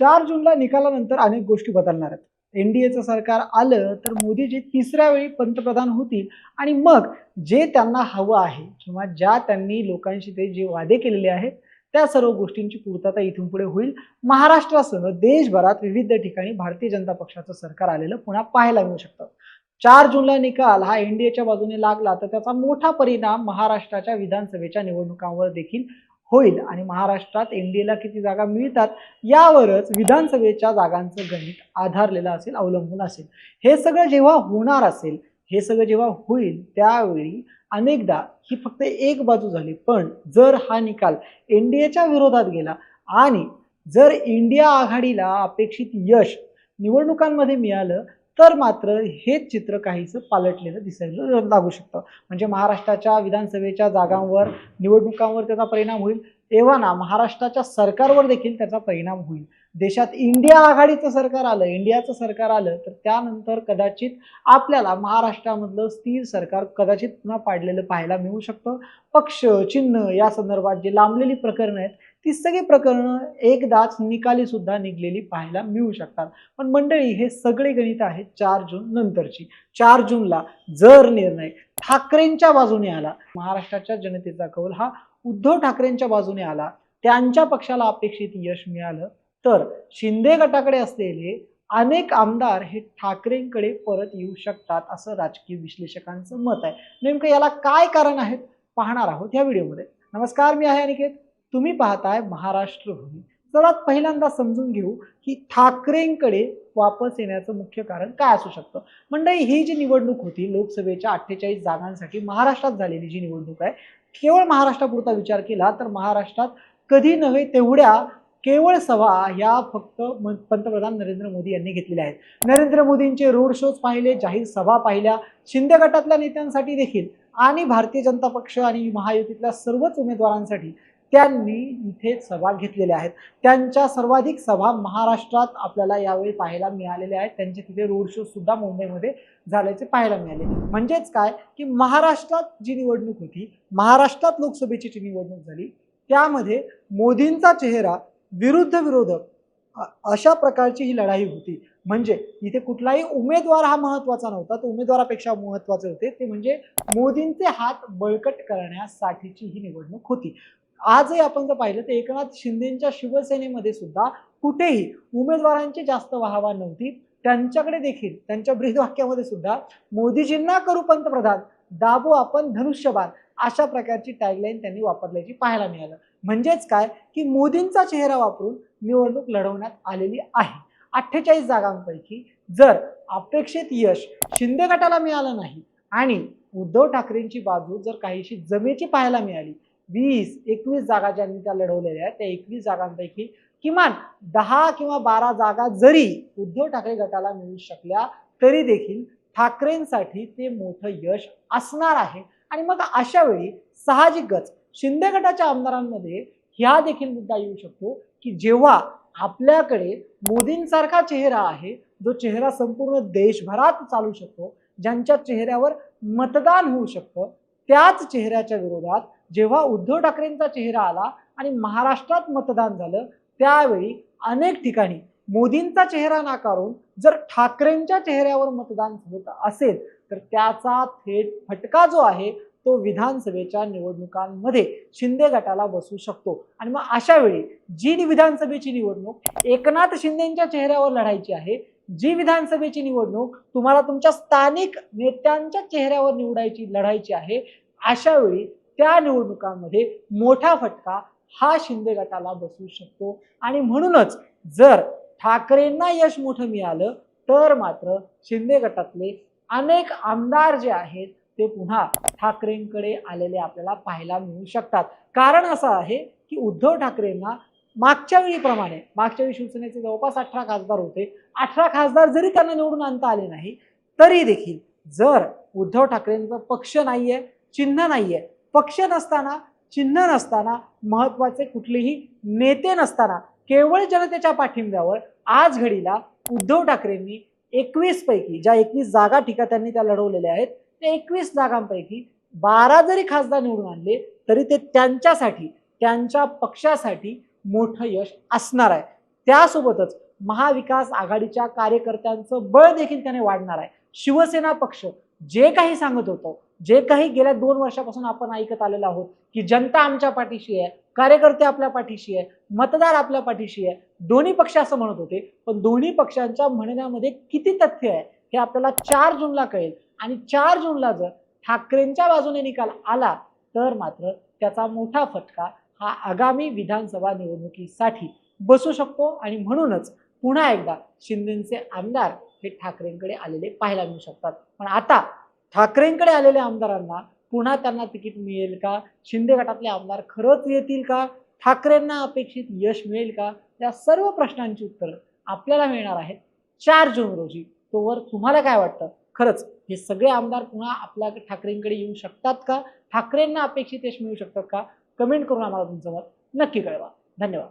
चार जूनला निकालानंतर अनेक गोष्टी बदलणार आहेत. एनडीएचं सरकार आलं तर मोदीजी तिसऱ्या वेळी पंतप्रधान होतील आणि मग जे त्यांना हवं आहे किंवा ज्या त्यांनी लोकांशी ते जे वादे केलेले आहेत त्या सर्व गोष्टींची पूर्तता इथून पुढे होईल. महाराष्ट्रासह देशभरात विविध ठिकाणी भारतीय जनता पक्षाचं सरकार आलेलं पुन्हा पाहायला मिळू शकतं. चार जूनला निकाल हा एनडीएच्या बाजूने लागला तर त्याचा मोठा परिणाम महाराष्ट्राच्या विधानसभेच्या निवडणुकांवर देखील होईल. आणि महाराष्ट्रात एन डी एला किती जागा मिळतात यावरच विधानसभेच्या जागांचं गणित आधारलेलं असेल अवलंबून असेल. हे सगळं जेव्हा होणार असेल हे सगळं जेव्हा होईल त्यावेळी अनेकदा ही फक्त एक बाजू झाली. पण जर हा निकाल एन डी एच्या विरोधात गेला आणि जर इंडिया आघाडीला अपेक्षित यश निवडणुकांमध्ये मिळालं तर मात्र हेच चित्र काहीसं पालटलेलं दिसायला लागू शकतं. म्हणजे महाराष्ट्राच्या विधानसभेच्या जागांवर निवडणुकांवर त्याचा परिणाम होईल. तेव्हा ना महाराष्ट्राच्या सरकारवर देखील त्याचा परिणाम होईल. देशात इंडिया आघाडीचं सरकार आलं इंडियाचं सरकार आलं तर त्यानंतर कदाचित आपल्याला महाराष्ट्रामधलं स्थिर सरकार कदाचित पुन्हा पाडलेलं पाहायला मिळू शकतं. पक्ष चिन्ह या संदर्भात जे लांबलेली प्रकरणं आहेत ती सगळी प्रकरणं एकदाच निकाली सुद्धा निघलेली पाहायला मिळू शकतात. पण मंडळी हे सगळे गणित आहेत चार जून नंतरची. चार जूनला जर निर्णय ठाकरेंच्या बाजूने आला महाराष्ट्राच्या जनतेचा कौल हा उद्धव ठाकरेंच्या बाजूने आला त्यांच्या पक्षाला अपेक्षित यश मिळालं तर शिंदे गटाकडे असलेले अनेक आमदार हे ठाकरेंकडे परत येऊ शकतात असं राजकीय विश्लेषकांचं मत आहे. नेमकं याला काय कारण आहेत? पाहणार आहोत या व्हिडिओमध्ये. नमस्कार मी आहे अनिकेत. तुम्ही पाहताय महाराष्ट्र भूमी सर्वात पहिल्यांदा समजून घेऊ की ठाकरेंकडे वापस येण्याचं मुख्य कारण काय असू शकतं. मंडळी ही जी निवडणूक होती लोकसभेच्या अठ्ठेचाळीस जागांसाठी महाराष्ट्रात झालेली जी निवडणूक आहे केवळ महाराष्ट्रापुरता विचार केला तर महाराष्ट्रात कधी नव्हे तेवढ्या केवळ सभा ह्या फक्त म- पंतप्रधान नरेंद्र मोदी यांनी घेतलेल्या आहेत. नरेंद्र मोदींचे रोड शोज पाहिले जाहीर सभा पाहिल्या शिंदे गटातल्या नेत्यांसाठी देखील आणि भारतीय जनता पक्ष आणि महायुतीतल्या सर्वच उमेदवारांसाठी त्यांनी इथे सभा घेतलेल्या आहेत. त्यांच्या सर्वाधिक सभा महाराष्ट्रात आपल्याला यावेळी पाहायला मिळालेल्या आहेत. त्यांचे तिथे रोड शो सुद्धा मुंबईमध्ये झाल्याचे पाहायला मिळाले. म्हणजेच काय? की महाराष्ट्रात जी निवडणूक होती महाराष्ट्रात लोकसभेची जी निवडणूक झाली त्यामध्ये मोदींचा चेहरा विरुद्ध विरोधक अशा प्रकारची ही लढाई होती. म्हणजे इथे कुठलाही उमेदवार हा महत्त्वाचा नव्हता. तो उमेदवारापेक्षा महत्त्वाचे होते. ते म्हणजे मोदींचे हात बळकट करण्यासाठीची ही निवडणूक होती. आजही आपण जर पाहिलं तर एकनाथ शिंदेच्या शिवसेनेमध्ये सुद्धा कुठेही उमेदवारांची जास्त वाहवा नव्हती. त्यांच्याकडे देखील त्यांच्या ब्रीदवाक्यामध्ये सुद्धा मोदीजींना करू पंतप्रधान दाबो आपण धनुष्यबाण अशा प्रकारची टॅगलाईन त्यांनी वापरल्याची पाहायला मिळालं. म्हणजेच काय? की मोदींचा चेहरा वापरून निवडणूक लढवण्यात आलेली आहे. अठ्ठेचाळीस जागांपैकी जर अपेक्षित यश शिंदे गटाला मिळालं नाही आणि उद्धव ठाकरेंची बाजू जर काहीशी जमेची पाहायला मिळाली वीस एकवीस जागा ज्यांनी त्या लढवलेल्या आहेत त्या एकवीस जागांपैकी किमान दहा किंवा बारा जागा जरी उद्धव ठाकरे गटाला मिळू शकल्या तरी देखील ठाकरेंसाठी ते मोठं यश असणार आहे. आणि मग अशा वेळी साहजिकच शिंदे गटाच्या आमदारांमध्ये ह्या देखील मुद्दा येऊ शकतो की जेव्हा आपल्याकडे मोदींसारखा चेहरा आहे जो चेहरा संपूर्ण देशभरात चालू शकतो ज्यांच्या चेहऱ्यावर मतदान होऊ शकतं त्याच चेहऱ्याच्या विरोधात जेव्हा उद्धव ठाकरेंचा चेहरा आला आणि महाराष्ट्रात मतदान झालं त्यावेळी अनेक ठिकाणी मोदींचा चेहरा नाकारून जर ठाकरेंच्या चेहऱ्यावर मतदान होत असेल तर त्याचा थेट फटका जो आहे तो विधानसभेच्या निवडणुकांमध्ये शिंदे गटाला बसू शकतो. आणि मग अशा वेळी जी विधानसभेची निवडणूक एकनाथ शिंदेच्या चेहऱ्यावर लढायची आहे जी विधानसभेची निवडणूक तुम्हाला तुमच्या स्थानिक नेत्यांच्या चेहऱ्यावर निवडायची लढायची आहे अशा वेळी त्या निवडणुकांमध्ये मोठा फटका हा शिंदे गटाला बसू शकतो. आणि म्हणूनच जर ठाकरेंना यश मोठं मिळालं तर मात्र शिंदे गटातले अनेक आमदार जे आहेत ते पुन्हा ठाकरेंकडे आलेले आपल्याला पाहायला मिळू शकतात. कारण असं आहे की उद्धव ठाकरेंना मागच्या वेळीप्रमाणे मागच्या वेळी शिवसेनेचे जवळपास अठरा खासदार होते. अठरा खासदार जरी त्यांना निवडून आणता आले नाही तरी देखील जर उद्धव ठाकरेंचा पक्ष नाही आहे चिन्ह नाही आहे पक्ष नसताना चिन्ह नसताना महत्त्वाचे कुठलेही नेते नसताना केवळ जनतेच्या पाठिंब्यावर आज घडीला उद्धव ठाकरेंनी एकवीस पैकी ज्या एकवीस जागा ठिका त्यांनी त्या लढवलेल्या आहेत त्या एकवीस जागांपैकी बारा जरी खासदार निवडून आणले तरी ते त्यांच्यासाठी त्यांच्या पक्षासाठी मोठं यश असणार आहे. त्यासोबतच महाविकास आघाडीच्या कार्यकर्त्यांचं बळ देखील त्याने वाढणार आहे. शिवसेना पक्ष जे काही सांगत होतं जे काही गेल्या दोन वर्षापासून आपण ऐकत आलेलो आहोत की जनता आमच्या पाठीशी आहे कार्यकर्ते आपल्या पाठीशी आहे मतदार आपल्या पाठीशी आहे दोन्ही पक्ष असं म्हणत होते. पण दोन्ही पक्षांच्या म्हणण्यामध्ये किती तथ्य आहे हे आपल्याला चार जूनला कळेल. आणि चार जूनला जर ठाकरेंच्या बाजूने निकाल आला तर मात्र त्याचा मोठा फटका हा आगामी विधानसभा निवडणुकीसाठी बसू शकतो. आणि म्हणूनच पुन्हा एकदा शिंदेचे आमदार हे ठाकरेंकडे आलेले पाहायला मिळू शकतात. पण आता ठाकरेंकडे आलेल्या आमदारांना पुन्हा त्यांना तिकीट मिळेल का? शिंदे गटातले आमदार खरंच येतील का? ठाकरेंना अपेक्षित यश मिळेल का? या सर्व प्रश्नांची उत्तरं आपल्याला मिळणार आहेत चार जून रोजी. तोवर तुम्हाला काय वाटतं? खरंच हे सगळे आमदार पुन्हा आपल्या ठाकरेंकडे येऊ शकतात का? ठाकरेंना अपेक्षित यश मिळू शकतात का? कमेंट करून आम्हाला तुमचं मत नक्की कळवा. धन्यवाद.